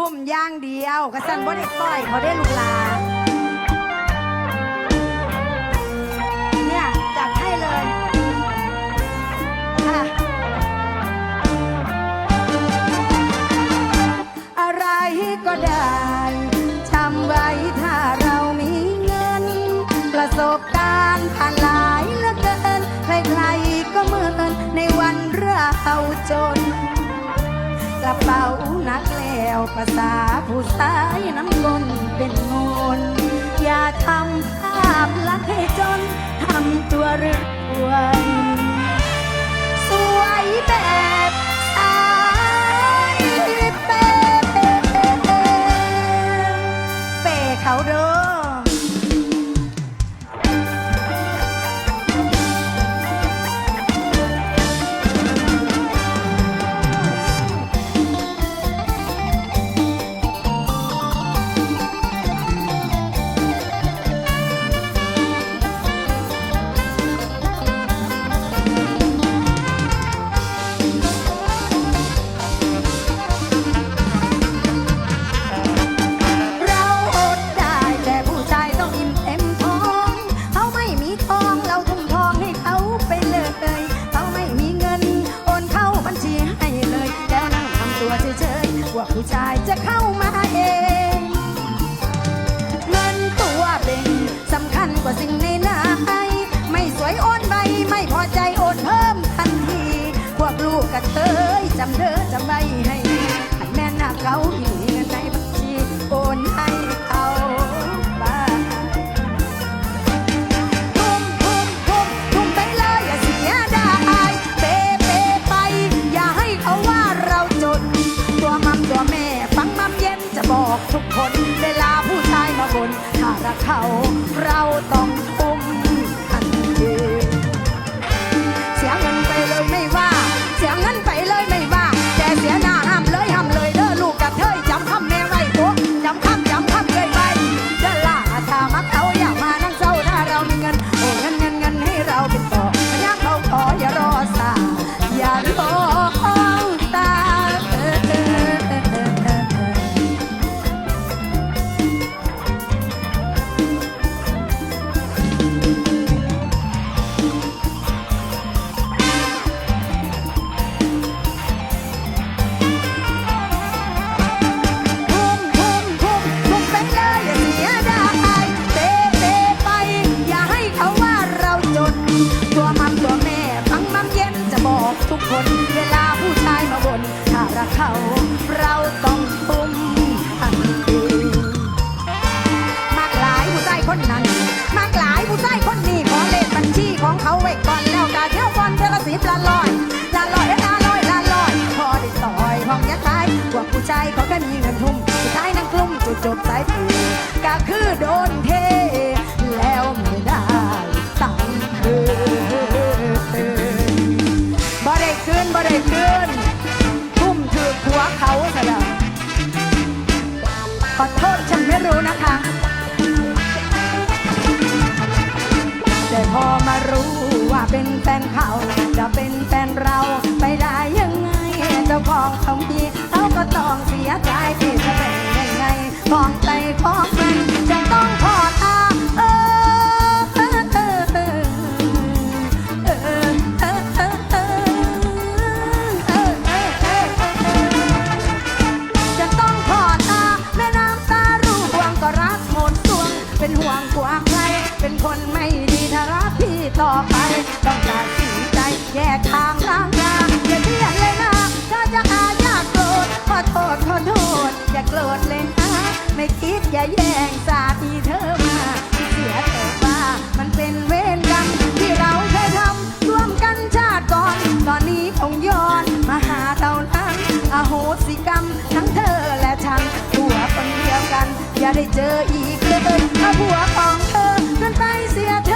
ทุ่มย่างเดียวกระสันบ่ได้ปล่อยเขาได้ลูกหลานเนี่ยจัดให้เลยค่ะอะไรก็ได้ทำไว้ถ้าเรามีเงิน ประสบการณ์ผ่านหลายเหลือเกิน ใครๆก็เหมือนในวันเราจน ระเป๋านักแล้วภาษาผู้ชายน้ำมนเป็นงนอย่าทำภาพลักษณ์ให้จนทำตัวรวยสวยแบบ จะเทุกคนเวลาผู้ชายมาบนถ้ารักเขาเราต้อง ตัวมัมตัวแม่ฟังมัมเย็นจะบอกทุกคน เวลาผู้ชายมาบนถ้ารักเขาเราต้องทุ่มทันทีมากหลายผู้ชายคนนั้น มากหลายผู้ชายคนนี้ขอเลขบัญชีของเขาไว้ก่อนแล้วกาเที่ยวก่อนเทละสิบละร้อย นบ่ได้คืนทุ่มถือหัวเขาซะแล้วขอโทษฉันไม่รู้นะคะ แต่พอมารู้ว่าเป็นแฟนเขา จะเป็นแฟนเราไปได้ยังไง เจ้าของเขามีเขาก็ต้องเสียใจที่จะเป็นยังไงของใจของ แย่งสามีเธอมาเสียเธอว่ามันเป็นเวรกรรมที่เราเคยทำร่วมกันชาติก่อน ตอนนี้คงย้อนมาหาเท่านั้นอโหสิกรรม ทั้งเธอและฉันผัวคนเดียวกัน อย่าได้เจออีกเลยถ้าผัวของเธอนั้นไปเสียเธอ